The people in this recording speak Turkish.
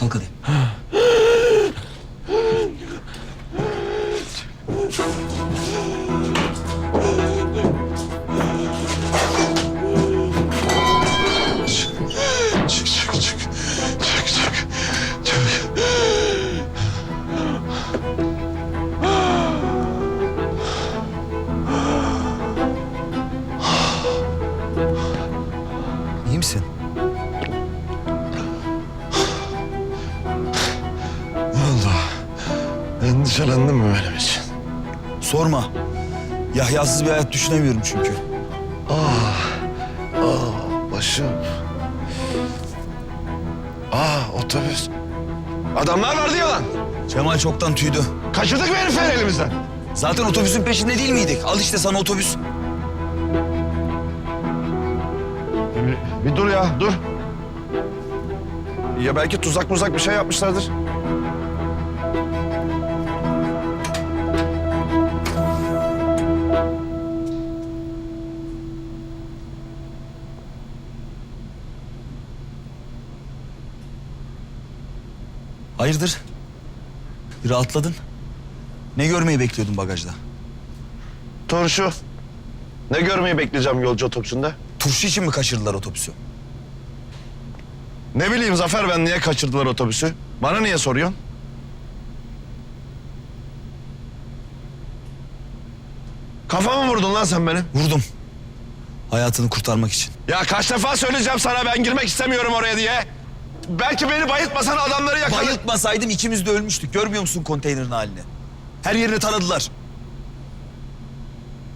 Kalk hadi. İyi misin? Endişelendin mi benim için? Sorma. Yahyasız bir hayat düşünemiyorum çünkü. Başım. Aa otobüs. Adamlar vardı ya lan. Cemal çoktan tüydü. Kaçırdık mı herifleri elimizden? Zaten otobüsün peşinde değil miydik? Al işte sana otobüs. Bir, bir dur ya dur. Ya belki tuzak muzak bir şey yapmışlardır. Hayırdır? Bir rahatladın. Ne görmeyi bekliyordun bagajda? Turşu. Ne görmeyi bekleyeceğim yolcu otobüsünde? Turşu için mi kaçırdılar otobüsü? Ne bileyim Zafer ben niye kaçırdılar otobüsü? Bana niye soruyorsun? Kafama mı vurdun lan sen benim? Vurdum. Hayatını kurtarmak için. Ya kaç defa söyleyeceğim sana ben girmek istemiyorum oraya diye. Belki beni bayıltmasan adamları yakalar. Bayıltmasaydım ikimiz de ölmüştük. Görmüyor musun konteynerin halini? Her yerini taradılar.